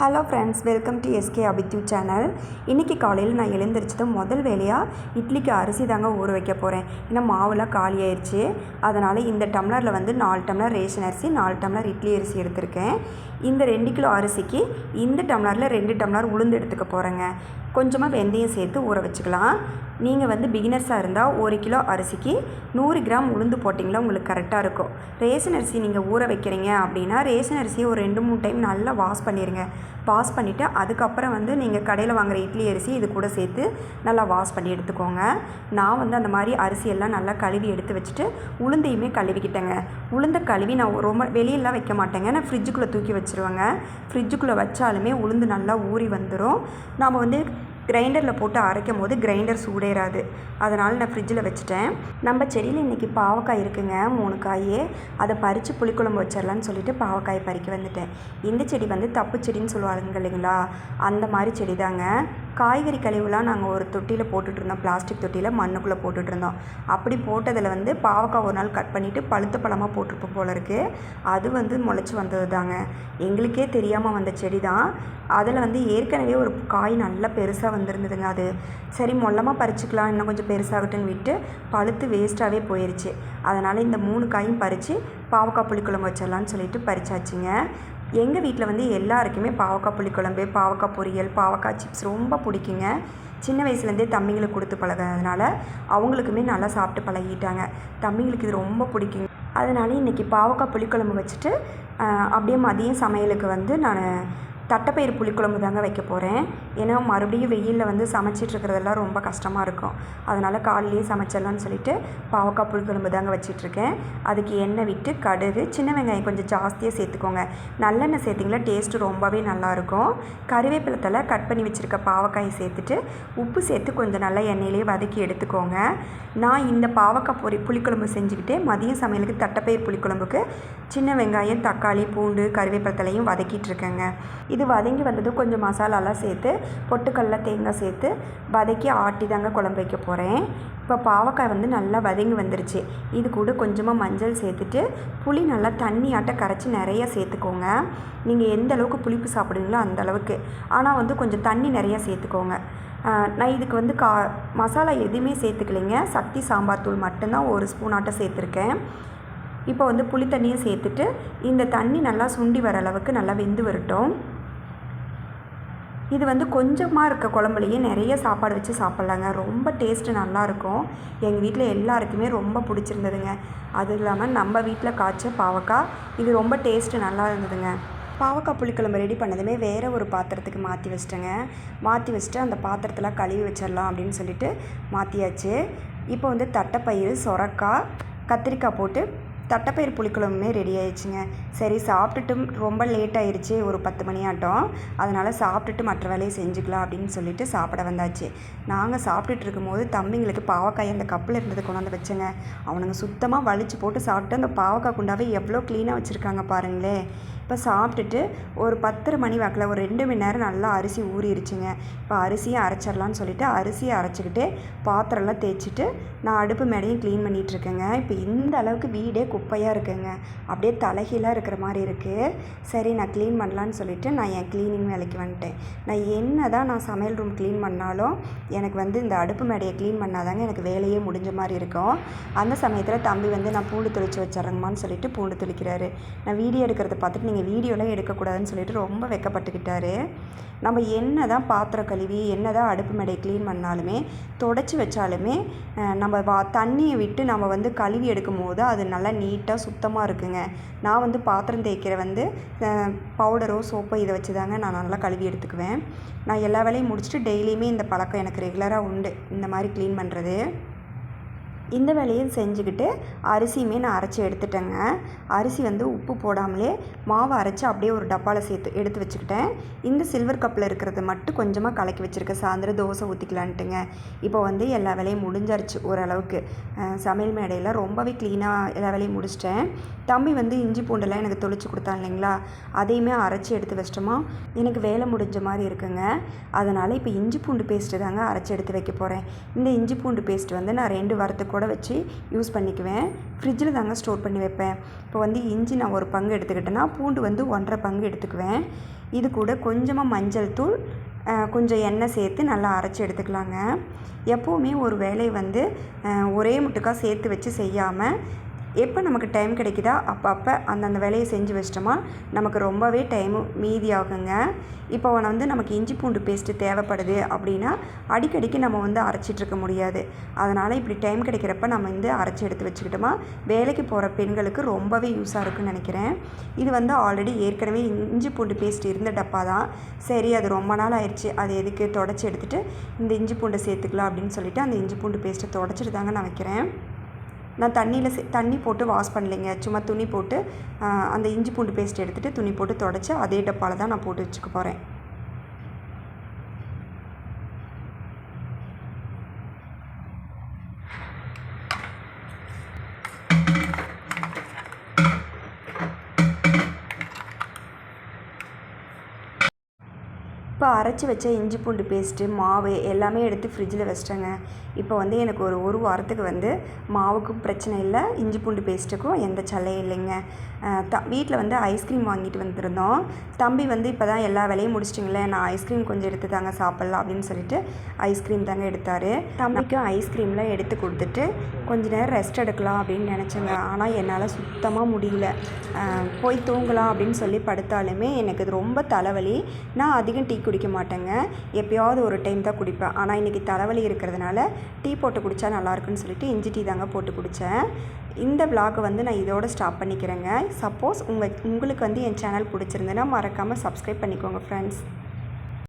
Hello friends welcome to SK Abhithyu channel இன்றைக்கி காலையில் நான் எழுந்திரிச்சதும் முதல் வேலையாக இட்லிக்கு அரிசி தாங்க ஊற வைக்க போகிறேன் ஏன்னா மாவுலாம் காலி ஆயிடுச்சு அதனால் இந்த டம்ளரில் வந்து நாலு டம்ளர் ரேஷன் அரிசி நாலு டம்ளர் இட்லி அரிசி எடுத்திருக்கேன். இந்த ரெண்டு கிலோ அரிசிக்கு இந்த டம்ளரில் ரெண்டு டம்ளர் உளுந்து எடுத்துக்க போகிறேங்க கொஞ்சமாக வெந்தயம் சேர்த்து ஊற வச்சுக்கலாம். நீங்கள் வந்து பிகினர்ஸாக இருந்தால் ஒரு கிலோ அரிசிக்கு நூறு கிராம் உளுந்து போட்டிங்களா உங்களுக்கு கரெக்டாக இருக்கும். ரேஷன் அரிசி நீங்கள் ஊற வைக்கிறீங்க அப்படின்னா ரேஷன் அரிசியை ஒரு ரெண்டு மூணு டைம் நல்லா வாஷ் பண்ணிடுங்க வாஷ் பண்ணிவிட்டு அதுக்கப்புறம் வந்து நீங்கள் கடையில் வாங்குகிற இட்லி அரிசி இது கூட சேர்த்து நல்லா வாஷ் பண்ணி எடுத்துக்கோங்க. நான் வந்து அந்த மாதிரி அரிசியெல்லாம் நல்லா கழுவி எடுத்து வச்சுட்டு உளுந்தையுமே கழுவிக்கிட்டேங்க. உளுந்தை கழுவி நான் ரொம்ப வெளியெல்லாம் வைக்க மாட்டேங்க. நான் ஃப்ரிட்ஜுக்குள்ளே தூக்கி வச்சுருவேங்க. ஃப்ரிட்ஜுக்குள்ளே வச்சாலுமே உளுந்து நல்லா ஊறி வந்துடும் நாம் வந்து கிரைண்டரில் போட்டு அரைக்கும் போது கிரைண்டர் சூடேறாது. அதனால் நான் ஃப்ரிட்ஜில் வச்சுட்டேன். நம்ம செடியில் இன்றைக்கி பாவக்காய் இருக்குங்க மூணு காயே. அதை பறித்து புளிக்குழம்பு வச்சிடலான்னு சொல்லிட்டு பாவக்காயை பறிக்க வந்துட்டேன். இந்த செடி வந்து தப்பு செடின்னு சொல்லுவாங்க இல்லைங்களா? அந்த மாதிரி செடி தாங்க காய்கறி கழிவுலாம் நாங்கள் ஒரு தொட்டியில் போட்டுட்ருந்தோம். பிளாஸ்டிக் தொட்டியில் மண்ணுக்குள்ளே போட்டுட்ருந்தோம். அப்படி போட்டதில் வந்து பாவக்காய் ஒரு நாள் கட் பண்ணிவிட்டு பழுத்த பழமாக போட்டிருப்போம் போல இருக்குது அது வந்து முளைச்சி வந்தது தாங்க எங்களுக்கே தெரியாமல் வந்த செடி தான் அதில் வந்து ஏற்கனவே ஒரு காய் நல்லா பெருசாக வந்திருந்ததுங்க அது. சரி மொல்லமாக பறிச்சுக்கலாம். இன்னும் கொஞ்சம் பெருசாகட்டும்னு விட்டு பழுத்து வேஸ்ட்டாகவே போயிடுச்சு அதனால் இந்த மூணு காயும் பறித்து பாவக்காய் புளிக்குழம்பு வச்சிடலான்னு சொல்லிட்டு பறிச்சாச்சுங்க. எங்கள் வீட்டில் வந்து எல்லாருக்குமே பாவக்காய் புளிக்குழம்பு பாவக்காய் பொரியல் பாவக்காய் சிப்ஸ் ரொம்ப பிடிக்குங்க. சின்ன வயசுலேருந்தே தம்பிங்களுக்கு கொடுத்து பழகிறதுனால அவங்களுக்குமே நல்லா சாப்பிட்டு பழகிட்டாங்க. தம்பிங்களுக்கு இது ரொம்ப பிடிக்குங்க. அதனால இன்றைக்கி பாவக்காய் புளிக்குழம்பு வச்சுட்டு அப்படியே மதியம் சமையலுக்கு வந்து நான் தட்டைப்பயிறு புளிக்குழம்பு தாங்க வைக்க போகிறேன் ஏன்னா மறுபடியும் வெயிலில் வந்து சமைச்சிட்ருக்கிறதெல்லாம் ரொம்ப கஷ்டமாக இருக்கும். அதனால் காலையிலேயே சமைச்சிடலான்னு சொல்லிட்டு பாவக்காய் புளிக்குழம்பு தாங்க வச்சிட்ருக்கேன். அதுக்கு எண்ணெய் விட்டு கடுகு சின்ன வெங்காயம் கொஞ்சம் ஜாஸ்தியாக சேர்த்துக்கோங்க. நல்லெண்ணெய் சேர்த்திங்களா டேஸ்ட்டு ரொம்பவே நல்லாயிருக்கும். கருவேப்பிலை தலை கட் பண்ணி வச்சுருக்க பாவக்காயை சேர்த்துட்டு உப்பு சேர்த்து கொஞ்சம் நல்லா எண்ணெயிலே வதக்கி எடுத்துக்கோங்க. நான் இந்த பாவக்காய் பொரி புளிக்குழம்பு செஞ்சுக்கிட்டே மதியம் சமையலுக்கு தட்டைப்பயிர் புளிக்குழம்புக்கு சின்ன வெங்காயம் தக்காளி பூண்டு கருவேப்பிலை தலையும் வதக்கிட்டு இருக்கேங்க இது இது வதங்கி வந்ததும் கொஞ்சம் மசாலாலாம் சேர்த்து பொட்டுக்கடல தேங்காய் சேர்த்து வதக்கி ஆட்டி தாங்க குழம்பு வைக்க போகிறேன் இப்போ பாவக்காய் வந்து நல்லா வதங்கி வந்துருச்சு. இது கூட கொஞ்சமாக மஞ்சள் சேர்த்துட்டு புளி நல்லா தண்ணியாட்ட கரைச்சி நிறைய சேர்த்துக்கோங்க. நீங்கள் எந்த அளவுக்கு புளிப்பு சாப்பிடுவீங்களோ அந்த அளவுக்கு. ஆனால் வந்து கொஞ்சம் தண்ணி நிறையா சேர்த்துக்கோங்க. நான் இதுக்கு வந்து கா மசாலா எதுவுமே சேர்த்துக்கலைங்க. சக்தி சாம்பார் தூள் மட்டும்தான் ஒரு ஸ்பூன் ஆட்டம் சேர்த்துருக்கேன். இப்போ வந்து புளி தண்ணியும் சேர்த்துட்டு இந்த தண்ணி நல்லா சுண்டி வர அளவுக்கு நல்லா வெந்து வரட்டும். இது வந்து கொஞ்சமாக இருக்க குழம்புலையே நிறைய சாப்பாடு வச்சு சாப்பிட்லாங்க. ரொம்ப டேஸ்ட்டு நல்லாயிருக்கும் எங்கள் வீட்டில் எல்லாருக்குமே ரொம்ப பிடிச்சிருந்ததுங்க. அதுவும் இல்லாமல் நம்ம வீட்டில் காய்ச்ச பாவக்காய் இது ரொம்ப டேஸ்ட்டு நல்லா இருந்ததுங்க. பாவக்காய் புளிக்குழம்பு ரெடி பண்ணதுமே வேறு ஒரு பாத்திரத்துக்கு மாற்றி வச்சிட்டேங்க. மாற்றி வச்சுட்டு அந்த பாத்திரத்தில் கழுவி வச்சிடலாம் அப்படின்னு சொல்லிட்டு மாற்றியாச்சு இப்போ வந்து தட்டைப்பயிறு சொரக்காய் கத்திரிக்காய் போட்டு தட்டைப்பயிர் புளிக்குழம்புமே ரெடி ஆயிடுச்சுங்க. சரி சாப்பிட்டுட்டும் ரொம்ப லேட் ஆயிடுச்சு ஒரு பத்து மணி ஆட்டம். அதனால் சாப்பிட்டுட்டு மற்ற வேலையை செஞ்சுக்கலாம் அப்படின்னு சொல்லிட்டு சாப்பிட வந்தாச்சு. நாங்கள் சாப்பிட்டுட்டு இருக்கும்போது தம்பிங்களுக்கு பாவக்காய் அந்த கப்பில் இருந்தது கொண்டாந்து வச்சேங்க. அவனுங்க சுத்தமாக வலிச்சு போட்டு சாப்பிட்டு அந்த பாவக்காய் குண்டாவே எவ்வளோ க்ளீனாக வச்சுருக்காங்க பாருங்களேன். இப்போ சாப்பிட்டுட்டு ஒரு பத்தரை மணி வாக்கில் ஒரு ரெண்டு மணி நேரம் நல்லா அரிசி ஊறிடுச்சுங்க இப்போ அரிசியை அரைச்சிடலான்னு சொல்லிவிட்டு அரிசியை அரைச்சிக்கிட்டு பாத்திரம்லாம் தேய்ச்சிட்டு நான் அடுப்பு மேடையும் க்ளீன் பண்ணிகிட்ருக்கேங்க இப்போ இந்த அளவுக்கு வீடே குப்பையாக இருக்குங்க. அப்படியே தலைகீழாக இருக்கிற மாதிரி இருக்குது சரி நான் க்ளீன் பண்ணலான்னு சொல்லிவிட்டு நான் என் க்ளீனிங் வேலைக்கு வந்துட்டேன். நான் என்ன தான் நான் சமையல் ரூம் க்ளீன் பண்ணாலும் எனக்கு வந்து இந்த அடுப்பு மேடையை க்ளீன் பண்ணாதாங்க எனக்கு வேலையே முடிஞ்ச மாதிரி இருக்கும். அந்த சமயத்தில் தம்பி வந்து நான் பூண்டு தெளித்து வச்சிட்றேங்கம்மான்னு சொல்லிட்டு பூண்டு தெளிக்கிறாரு. நான் வீடியோ எடுக்கிறத பார்த்துட்டு நீங்கள் வீடியோலாம் எடுக்கக்கூடாதுன்னு சொல்லிட்டு ரொம்ப வெக்கப்பட்டுக்கிட்டாரு. நம்ம என்ன தான் பாத்திரம் கழுவி என்ன தான் அடுப்பு மேடை க்ளீன் பண்ணாலுமே தொடச்சி வச்சாலுமே நம்ம வா தண்ணியை விட்டு நம்ம வந்து கழுவி எடுக்கும் போது அது நல்லா நீட்டாக சுத்தமாக இருக்குங்க. நான் வந்து பாத்திரம் தேய்க்கிற வந்து பவுடரோ சோப்போ இதை வச்சு தாங்க நான் நல்லா கழுவி எடுத்துக்குவேன். நான் எல்லா வேலையும் முடிச்சுட்டு டெய்லியுமே இந்த பழக்கம் எனக்கு ரெகுலராக உண்டு. இந்த மாதிரி க்ளீன் பண்ணுறது இந்த வேலையும் செஞ்சுக்கிட்டு அரிசியுமே நான் அரைச்சி எடுத்துட்டேங்க. அரிசி வந்து உப்பு போடாமலே மாவு அரைச்சி அப்படியே ஒரு டப்பாவில் சேர்த்து எடுத்து வச்சுக்கிட்டேன். இந்த சில்வர் கப்பில் இருக்கிறது மட்டும் கொஞ்சமாக கலக்கி வச்சுருக்கேன். சாயந்தரம் தோசை ஊற்றிக்கலான்ட்டுங்க இப்போ வந்து எல்லா வேலையும் முடிஞ்சிருச்சு ஓரளவுக்கு. சமையல் மேடையில் ரொம்பவே க்ளீனாக எல்லா வேலையும் முடிச்சிட்டேன். தம்பி வந்து இஞ்சி பூண்டெல்லாம் எனக்கு தொளிச்சு கொடுத்தான் இல்லைங்களா? அதையுமே அரைச்சி எடுத்து வச்சிட்டோமா? எனக்கு வேலை முடிஞ்ச மாதிரி இருக்குங்க. அதனால் இப்போ இஞ்சி பூண்டு பேஸ்ட்டு தாங்க அரைச்சி எடுத்து வைக்க போகிறேன் இந்த இஞ்சி பூண்டு பேஸ்ட் வந்து நான் ரெண்டு வாரத்துக்கு கூட வச்சு யூஸ் பண்ணிக்குவேன். ஃப்ரிட்ஜில் தாங்க ஸ்டோர் பண்ணி வைப்பேன். இப்போ வந்து இஞ்சி நான் ஒரு பங்கு எடுத்துக்கிட்டேன்னா பூண்டு வந்து ஒன்றரை பங்கு எடுத்துக்குவேன். இது கூட கொஞ்சமாக மஞ்சள் தூள் கொஞ்சம் எண்ணெய் சேர்த்து நல்லா அரைச்சி எடுத்துக்கலாங்க. எப்போவுமே ஒரு வேலையை வந்து ஒரே முட்டுக்கா சேர்த்து வச்சு செய்யாமல் எப்போ நமக்கு டைம் கிடைக்குதா அப்போ அந்தந்த வேலையை செஞ்சு வச்சிட்டோமா நமக்கு ரொம்பவே டைமு மீதி ஆகுங்க இப்போ வந்து நமக்கு இஞ்சி பூண்டு பேஸ்ட்டு தேவைப்படுது அப்படின்னா அடிக்கடிக்கு நம்ம வந்து அரைச்சிட்ருக்க முடியாது. அதனால் இப்படி டைம் கிடைக்கிறப்ப நம்ம வந்து அரைச்சி எடுத்து வச்சுக்கிட்டோமா வேலைக்கு போகிற பெண்களுக்கு ரொம்பவே யூஸாக இருக்குன்னு நினைக்கிறேன். இது வந்து ஆல்ரெடி ஏற்கனவே இஞ்சி பூண்டு பேஸ்ட் இருந்த டப்பா தான். சரி அது ரொம்ப நாள் ஆயிடுச்சு அது எதுக்கு தொடச்சி எடுத்துகிட்டு இந்த இஞ்சி பூண்டை சேர்த்துக்கலாம் அப்படின்னு சொல்லிட்டு அந்த இஞ்சி பூண்டு பேஸ்ட்டை தொடச்சிட்டு தாங்க நான் வைக்கிறேன் நான் தண்ணியில் தண்ணி போட்டு வாஷ் பண்ணலைங்க. சும்மா துணி போட்டு அந்த இஞ்சி பூண்டு பேஸ்ட் எடுத்துகிட்டு துணி போட்டு தொடச்சி அதே டப்பாவில் தான் நான் போட்டு வச்சுக்க போகிறேன் இப்போ அரைச்சி வச்ச இஞ்சி பூண்டு பேஸ்ட்டு மாவு எல்லாமே எடுத்து ஃப்ரிட்ஜில் வச்சிட்டேங்க. இப்போ வந்து எனக்கு ஒரு ஒரு வாரத்துக்கு வந்து மாவுக்கும் பிரச்சனை இல்லை இஞ்சி பூண்டு பேஸ்ட்டுக்கும் எந்த சல்லையும் இல்லைங்க. த வீட்டில் வந்து ஐஸ்கிரீம் வாங்கிட்டு வந்திருந்தோம். தம்பி வந்து இப்போ தான் எல்லா வேலையும் முடிச்சிட்டிங்களே நான் ஐஸ்கிரீம் கொஞ்சம் எடுத்து தாங்க சாப்பிட்லாம் அப்படின்னு சொல்லிட்டு ஐஸ்கிரீம் தாங்க எடுத்தார். தம்பிக்கும் ஐஸ்கிரீம்லாம் எடுத்து கொடுத்துட்டு கொஞ்ச நேரம் ரெஸ்ட் எடுக்கலாம் அப்படின்னு நினச்சேங்க. ஆனால் என்னால் சுத்தமாக முடியல. போய் தூங்கலாம் அப்படின்னு சொல்லி படுத்தாலுமே எனக்கு இது ரொம்ப தலைவலி. நான் அதிகம் டீ குடிக்க மாட்டேங்க. எப்பயாவது ஒரு டைம் தான் குடிப்பேன். ஆனால் இன்றைக்கி தலைவலி இருக்கிறதுனால டீ போட்டு குடித்தா நல்லாயிருக்குன்னு சொல்லிட்டு இஞ்சி டீ தாங்க போட்டு குடித்தேன் இந்த vlog வந்து நான் இதோட ஸ்டாப் பண்ணிக்கிறேங்க. சப்போஸ் உங்கள் உங்களுக்கு வந்து என் சேனல் பிடிச்சிருந்தேன்னா மறக்காமல் சப்ஸ்கிரைப் பண்ணிக்கோங்க ஃப்ரெண்ட்ஸ்